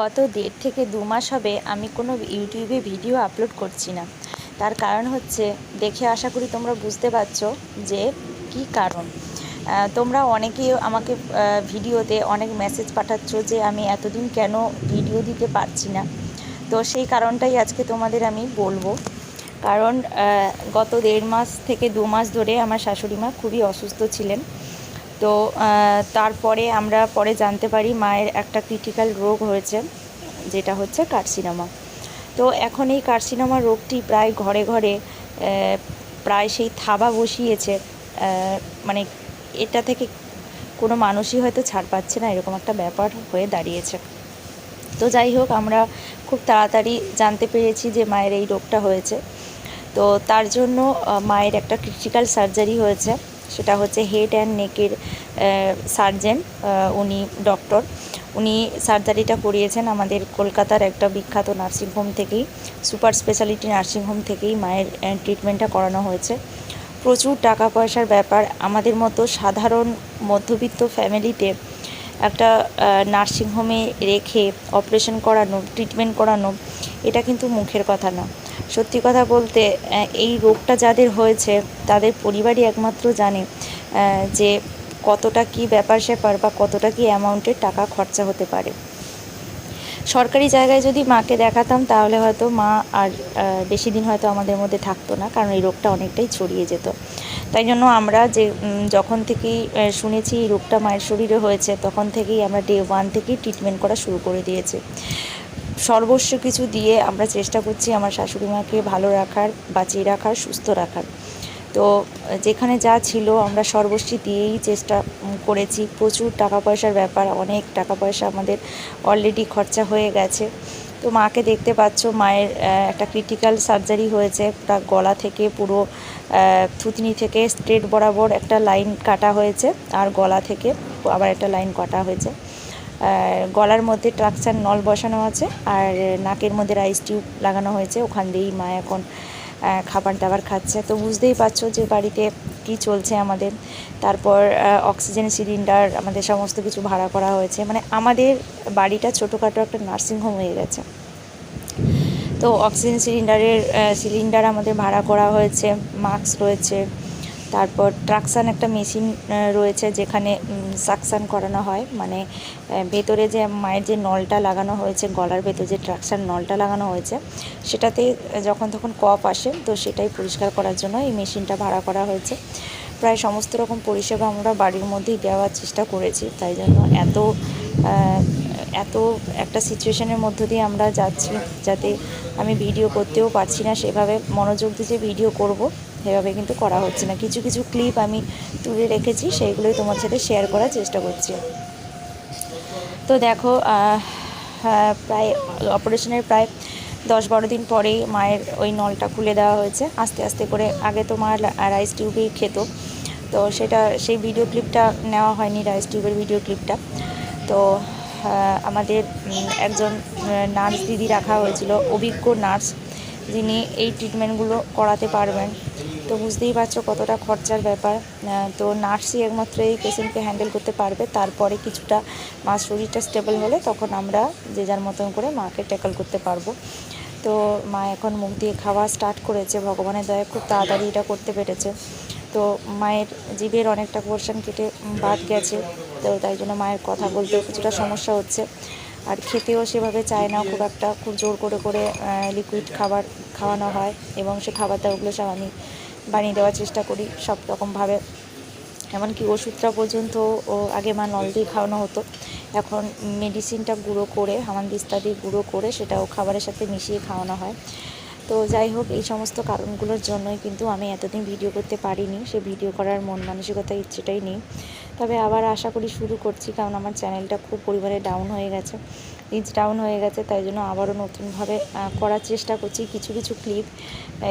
গত দেড় থেকে দু মাস হবে আমি কোনো ইউটিউবে ভিডিও আপলোড করছি না। তার কারণ হচ্ছে, দেখে আশা করি তোমরা বুঝতে পারছ যে কী কারণ। তোমরা অনেকেই আমাকে ভিডিওতে অনেক মেসেজ পাঠাচ্ছ যে আমি এতদিন কেন ভিডিও দিতে পারছি না। তো সেই কারণটাই আজকে তোমাদের আমি বলব। কারণ গত দেড় মাস থেকে দু মাস ধরে আমার শাশুড়ি মা খুবই অসুস্থ ছিলেন। তো তারপরে আমরা পরে জানতে পারি মায়ের একটা ক্রিটিক্যাল রোগ হয়েছে, যেটা হচ্ছে কার্সিনোমা তো এখন এই কার্সিনোমা রোগটি প্রায় ঘরে ঘরে প্রায় সেই থাবা বসিয়েছে মানে এটা থেকে কোনো মানুষই হয়তো ছাড় পাচ্ছে না, এরকম একটা ব্যাপার হয়ে দাঁড়িয়েছে। তো যাই হোক, আমরা খুব তাড়াতাড়ি জানতে পেরেছি যে মায়ের এই রোগটা হয়েছে। তো তার জন্য মায়ের একটা ক্রিটিক্যাল সার্জারি হয়েছে। সেটা হচ্ছে হেড অ্যান্ড নেকের সার্জেন উনি ডক্টর উনি সার্জারিটা করিয়েছেন আমাদের কলকাতার একটা বিখ্যাত নার্সিংহোম থেকেই সুপার স্পেশালিটি নার্সিংহোম থেকেই মায়ের ট্রিটমেন্টটা করানো হয়েছে। প্রচুর টাকা পয়সার ব্যাপার। আমাদের মতো সাধারণ মধ্যবিত্ত ফ্যামিলিতে একটা নার্সিংহোমে রেখে অপারেশন করানো ট্রিটমেন্ট করানো, এটা কিন্তু মুখের কথা না। সত্যি কথা বলতে এই রোগটা যাদের হয়েছে, তাদের পরিবারই একমাত্র জানে যে কতটা কি ব্যাপার স্যাপার বা কতটা কি অ্যামাউন্টের টাকা খরচা হতে পারে। সরকারি জায়গায় যদি মাকে দেখাতাম, তাহলে হয়তো মা আর বেশি দিন হয়তো আমাদের মধ্যে থাকতো না, কারণ এই রোগটা অনেকটাই ছড়িয়ে যেত। তাই জন্য আমরা যে যখন থেকেই শুনেছি এই রোগটা মায়ের শরীরে হয়েছে, তখন থেকেই আমরা ডে ওয়ান থেকেই ট্রিটমেন্ট করা শুরু করে দিয়েছি। সর্বস্ব কিছু দিয়ে আমরা চেষ্টা করছি আমার শাশুড়ি মাকে ভালো রাখার, বাঁচিয়ে রাখার, সুস্থ রাখার। তো, যেখানে যা ছিল আমরা সর্বস্বী দিয়েই চেষ্টা করেছি। প্রচুর টাকা পয়সার ব্যাপার, অনেক টাকা পয়সা আমাদের অলরেডি খরচা হয়ে গেছে। তো মাকে দেখতে পাচ্ছ, মায়ের একটা ক্রিটিক্যাল সার্জারি হয়েছে। তার গলা থেকে পুরো থুতনি থেকে স্ট্রেট বরাবর একটা লাইন কাটা হয়েছে, আর গলা থেকে আবার একটা লাইন কাটা হয়েছে। গলার মধ্যে ট্রাকচার নল বসানো আছে আর নাকের মধ্যে রাইস টিউব লাগানো হয়েছে। ওখান দিয়েই মা এখন খাবার দাবার খাচ্ছে। তো বুঝতেই পারছ যে বাড়িতে কি চলছে আমাদের। তারপর অক্সিজেন সিলিন্ডার আমাদের সমস্ত কিছু ভাড়া করা হয়েছে। মানে আমাদের বাড়িটা ছোটোখাটো একটা নার্সিংহোম হয়ে গেছে। তো অক্সিজেন সিলিন্ডারের সিলিন্ডার আমাদের ভাড়া করা হয়েছে মাস্ক রয়েছে তারপর ট্রাকসান একটা মেশিন রয়েছে যেখানে সাকসান করানো হয়। মানে ভেতরে যে মায়ের যে নলটা লাগানো হয়েছে, গলার ভেতরে যে ট্রাকসান নলটা লাগানো হয়েছে, সেটাতে যখন তখন কপ আসে, তো সেটাই পরিষ্কার করার জন্য এই মেশিনটা ভাড়া করা হয়েছে। প্রায় সমস্ত রকম পরিষেবা আমরা বাড়ির মধ্যেই দেওয়ার চেষ্টা করেছি। তাই জন্য এত এত একটা সিচুয়েশনের মধ্য দিয়ে আমরা যাচ্ছি, যাতে আমি ভিডিও করতেও পারছি না। সেভাবে মনোযোগ দিয়ে যে ভিডিও করব সেভাবে কিন্তু করা হচ্ছে না। কিছু কিছু ক্লিপ আমি তুলে রেখেছি, সেইগুলোই তোমার সাথে শেয়ার করার চেষ্টা করছি। তো দেখো প্রায় অপারেশনের প্রায় দশ বারো দিন পরেই মায়ের ওই নলটা খুলে দেওয়া হয়েছে। আস্তে আস্তে করে আগে তো মা রাইস টিউবেই খেত। তো সেটা, সেই ভিডিও ক্লিপটা নেওয়া হয়নি রাইস টিউবের ভিডিও ক্লিপটা তো আমাদের একজন নার্স দিদি রাখা হয়েছিল, অভিজ্ঞ নার্স যিনি এই ট্রিটমেন্টগুলো করাতে পারবেন। তো বুঝতেই পারছ কতটা খরচার ব্যাপার। তো নার্সই একমাত্র এই পেশেন্টকে হ্যান্ডেল করতে পারবে। তারপরে কিছুটা মার শরীরটা স্টেবল হলে তখন আমরা যে যার মতন করে মাকে ট্যাকল করতে পারব। তো মা এখন মুখ দিয়ে খাওয়া স্টার্ট করেছে, ভগবানের দয়া খুব তাড়াতাড়ি এটা করতে পেরেছে। তো মায়ের জীবের অনেকটা পোর্শন কেটে বাদ গেছে, তো তাই জন্য মায়ের কথা বলতেও কিছুটা সমস্যা হচ্ছে। আর খেতেও সেভাবে চায় না, খুব একটা খুব জোর করে করে লিকুইড খাবার খাওয়ানো হয় এবং সে খাবার দাবারগুলো সব আমি বানিয়ে দেওয়ার চেষ্টা করি সব রকমভাবে। এমনকি ওষুধটা পর্যন্ত ও আগে মা নল দিয়ে খাওয়ানো হতো। এখন মেডিসিনটা গুঁড়ো করে হামান দিয়ে গুঁড়ো করে সেটাও খাবারের সাথে মিশিয়ে খাওয়ানো হয়। তো যাই হোক, এই সমস্ত কারণগুলোর জন্যই কিন্তু আমি এতদিন ভিডিও করতে পারিনি। সে ভিডিও করার মন মানসিকতা ইচ্ছেটাই নেই। তবে আবার আশা করি শুরু করছি, কারণ আমার চ্যানেলটা খুব পরিমাণে ডাউন হয়ে গেছে। রিচ ডাউন হয়ে গেছে, তাই জন্য আবারও নতুনভাবে করার চেষ্টা করছি। কিছু কিছু ক্লিপ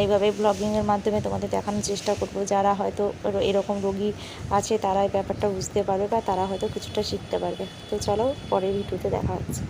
এইভাবে ব্লগিংয়ের মাধ্যমে তোমাদের দেখানোর চেষ্টা করব। যারা হয়তো এরকম রোগী আছে, তারা এই ব্যাপারটা বুঝতে পারবে বা তারা হয়তো কিছুটা শিখতে পারবে। তো চলো, পরের ভিডিওতে দেখা হচ্ছে।